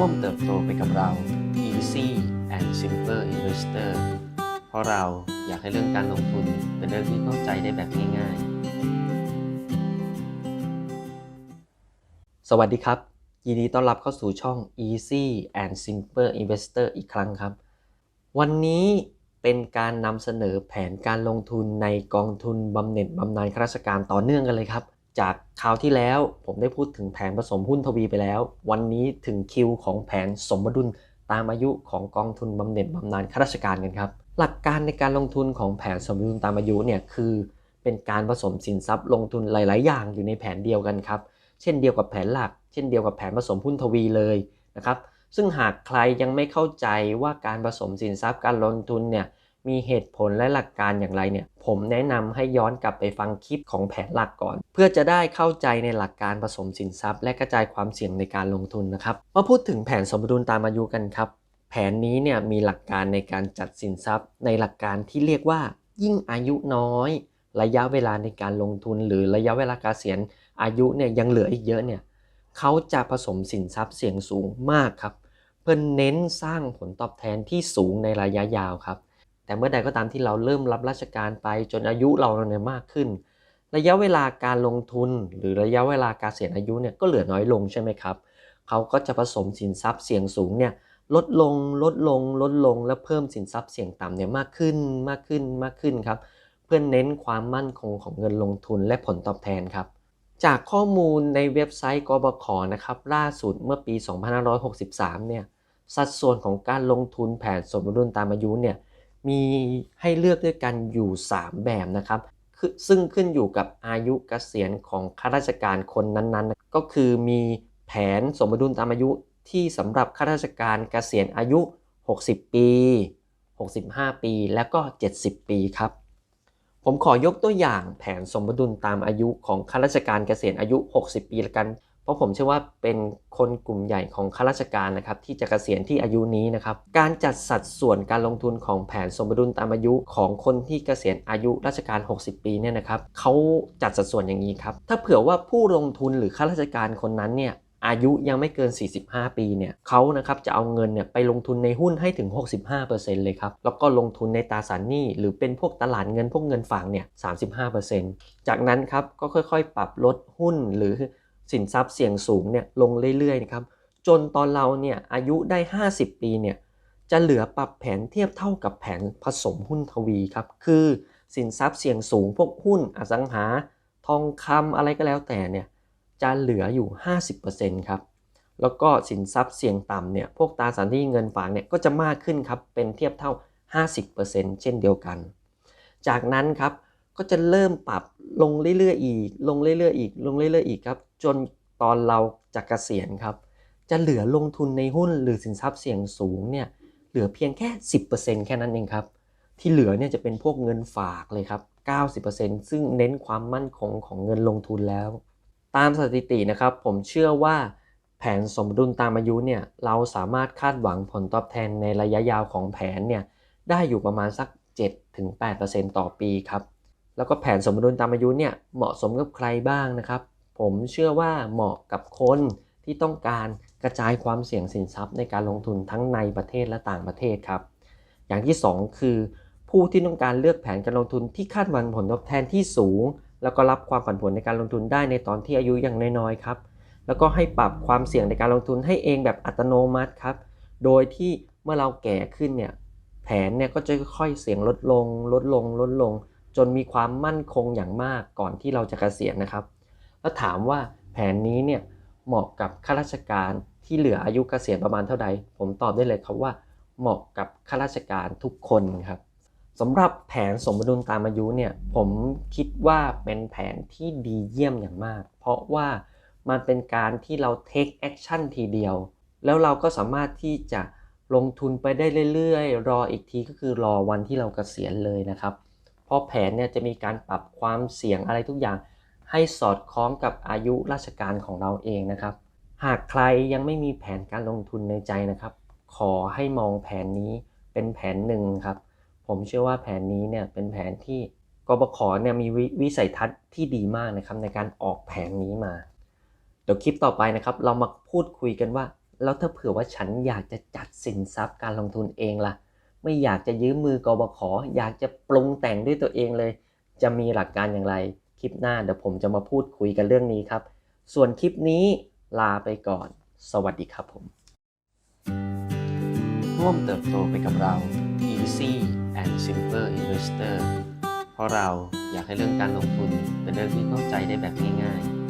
ร่วมเติบโตไปกับเรา Easy and Simple Investor เพราะเราอยากให้เรื่องการลงทุนเป็นเรื่องที่เข้าใจได้แบบง่ายๆ สวัสดีครับ ยินดีต้อนรับเข้าสู่ช่อง Easy and Simple Investor อีกครั้งครับ วันนี้เป็นการนำเสนอแผนการลงทุนในกองทุนบำเหน็จบำนาญข้าราชการต่อเนื่องกันเลยครับ จากคราวที่แล้วผมได้พูดถึงแผนผสมหุ้นทวีไปแล้ว วันนี้ถึงคิวของแผนสมดุลตามอายุของกองทุนบำเหน็จบำนาญข้าราชการกันครับ หลักการในการลงทุนของแผนสมดุลตามอายุเนี่ยคือ เป็นการผสมสินทรัพย์ลงทุนหลาย ๆ อย่างอยู่ในแผนเดียวกันครับ เช่นเดียวกับแผนหลัก เช่นเดียวกับแผนผสมหุ้นทวีเลยนะครับ ซึ่งหากใครยังไม่เข้าใจว่าการผสมสินทรัพย์การลงทุนเนี่ย มีเหตุผลและหลักการอย่างไรเนี่ยผมแนะนำให้ย้อนกลับไปฟังคลิปของแผนหลักก่อน เพื่อจะได้เข้าใจในหลักการผสมสินทรัพย์ และกระจายความเสี่ยงในการลงทุนนะครับมาพูดถึงแผนสมดุลตามอายุกันครับ แผนนี้เนี่ยมีหลักการในการจัดสินทรัพย์ ในหลักการที่เรียกว่า ยิ่งอายุน้อย ระยะเวลาในการลงทุน หรือระยะเวลาการเกษียณอายุเนี่ยยังเหลืออีกเยอะเนี่ยเขาจะผสมสินทรัพย์เสี่ยงสูงมากครับเพื่อเน้นสร้างผลตอบแทนที่สูงในระยะยาวครับ แต่เมื่อใดก็ตามที่เราเริ่มรับราชการไปจนอายุเราเนี่ยมากขึ้น ระยะเวลาการลงทุน หรือระยะเวลาการเกษียอายุเนี่ยก็เหลือน้อยลงใช่ไหมครับเขาก็จะผสมสินทรัพย์เสี่ยงสูงเนี่ยลดลงลดลงลดลงและเพิ่มสินทรัพย์เสี่ยงต่ำเนี่ยมากขึ้นมากขึ้นมากขึ้นครับเพื่อเน้นความมั่นคงของเงินลงทุนและผลตอบแทนครับ จากข้อมูลในเว็บไซต์กบขนะครับล่าสุดเมื่อปี 2563 เนี่ยสัดส่วนของการลงทุนแผนสมดุลตามอายุเนี่ย มีให้เลือกด้วยกันอยู่ 3 แบบนะครับซึ่งขึ้นอยู่กับอายุเกษียณของข้าราชการคนนั้นๆ ก็คือมีแผนสมดุลตามอายุที่สำหรับข้าราชการเกษียณอายุ 60 ปี 65 ปี และก็ 70 ปีครับ ผมขอยกตัวอย่างแผนสมดุลตามอายุของข้าราชการเกษียณอายุ 60 ปีละกัน เพราะผมเชื่อว่าเป็นคนกลุ่มใหญ่ของข้าราชการนะครับที่จะเกษียณที่อายุนี้นะครับการจัดสัดส่วนการลงทุนของแผนสมดุลตามอายุของคนที่เกษียณอายุราชการ 60 ปีเนี่ยนะครับเขาจัดสัดส่วนอย่างนี้ครับถ้าเผื่อว่าผู้ลงทุนหรือข้าราชการคนนั้นเนี่ยอายุยังไม่เกิน 45 ปีเนี่ยเขานะครับจะเอาเงินเนี่ยไปลงทุนในหุ้นให้ถึง 65%เลยครับ แล้วก็ลงทุนในตราสารหนี้หรือเป็นพวกตลาดเงินพวกเงินฝากเนี่ย 35%จากนั้นครับก็ค่อยๆ ปรับลดหุ้นหรือ สินทรัพย์เสี่ยงสูงเนี่ยลงเรื่อยๆนะครับจนตอนเราเนี่ยอายุได้ 50 ปีเนี่ยจะเหลือปรับแผนเทียบเท่ากับแผนผสมหุ้นทวีครับคือสินทรัพย์เสี่ยงสูงพวกหุ้นอสังหา ทองคำอะไรก็แล้วแต่เนี่ยจะเหลืออยู่ 50%ครับแล้วก็สินทรัพย์เสี่ยงต่ำเนี่ยพวกตราสารหนี้เงินฝากเนี่ยก็จะมากขึ้นครับเป็นเทียบเท่า 50%เช่นเดียวกัน จากนั้นครับก็จะเริ่มปรับลงเรื่อยๆอีก ลงเรื่อยๆอีก ลงเรื่อยๆอีกครับ จนตอนเราจะเกษียณครับ จะเหลือลงทุนในหุ้นหรือสินทรัพย์เสี่ยงสูงเนี่ยเหลือเพียงแค่ 10%แค่นั้นเองครับ ที่เหลือเนี่ยจะเป็นพวกเงินฝากเลยครับ 90%ซึ่งเน้นความมั่นคงของเงินลงทุนแล้ว ตามสถิตินะครับ ผมเชื่อว่าแผนสมดุลตามอายุเนี่ยเราสามารถคาดหวังผลตอบแทนในระยะยาวของแผนเนี่ยได้อยู่ประมาณสัก 7-8%ต่อปีครับแล้วก็แผนสมดุลตามอายุเนี่ยเหมาะสมกับใครบ้างนะครับ ผมเชื่อว่าเหมาะกับคนที่ต้องการกระจายความเสี่ยงสินทรัพย์ในการลงทุนทั้งในประเทศและต่างประเทศครับ อย่างที่ 2 คือ ผู้ที่ต้องการเลือกแผนการลงทุนที่คาดหวังผลตอบแทนที่สูง แล้วก็รับความผันผวนในการลงทุนได้ในตอนที่อายุยังน้อยๆครับ แล้วก็ให้ปรับความเสี่ยงในการลงทุนให้เองแบบอัตโนมัติครับ โดยที่เมื่อเราแก่ขึ้นเนี่ยแผนเนี่ยก็จะค่อยๆเสี่ยงลดลง ลดลง ลดลง จนมีความมั่นคงอย่างมากก่อนที่เราจะเกษียณนะครับ แล้วถามว่าแผนนี้เนี่ยเหมาะกับข้าราชการที่เหลืออายุเกษียณประมาณเท่าใด ผมตอบได้เลยครับว่า เหมาะกับข้าราชการทุกคนครับสำหรับแผนสมดุลตามอายุเนี่ยผมคิดว่าเป็นแผนที่ดีเยี่ยมอย่างมาก เพราะว่ามันเป็นการที่เรา take action ทีเดียว แล้วเราก็สามารถที่จะลงทุนไปได้เรื่อยๆ รออีกทีก็คือรอวันที่เรากเกษียณเลยนะครับ เพราะแผนเนี่ยจะมีการปรับความเสี่ยงอะไรทุกอย่าง ให้สอดคล้องกับอายุราชการของเราเองนะครับ หากใครยังไม่มีแผนการลงทุนในใจนะครับ ขอให้มองแผนนี้เป็นแผนหนึ่งครับ ผมเชื่อว่าแผนนี้เนี่ยเป็นแผนที่กบขเนี่ยมีววิสัยทัศน์ที่ดีมากนะครับในการออกแผนนี้มา เดี๋ยวคลิปต่อไปนะครับ เรามาพูดคุยกันว่า แล้วถ้าเผื่อว่าฉันอยากจะจัดสินทรัพย์การลงทุนเองล่ะ ไม่อยากจะยืมมือกบขอยากจะปรุงแต่งด้วยตัวเองเลย จะมีหลักการอย่างไร คลิปหน้าเดี๋ยวผมจะมาพูดคุยกันเรื่องนี้ครับ ส่วนคลิปนี้ลาไปก่อน สวัสดีครับผม ร่วมเติบโตไปกับเรา Easy and Simple Investor เพราะเราอยากให้เรื่องการลงทุนเป็นเรื่องที่เข้าใจได้แบบง่ายๆ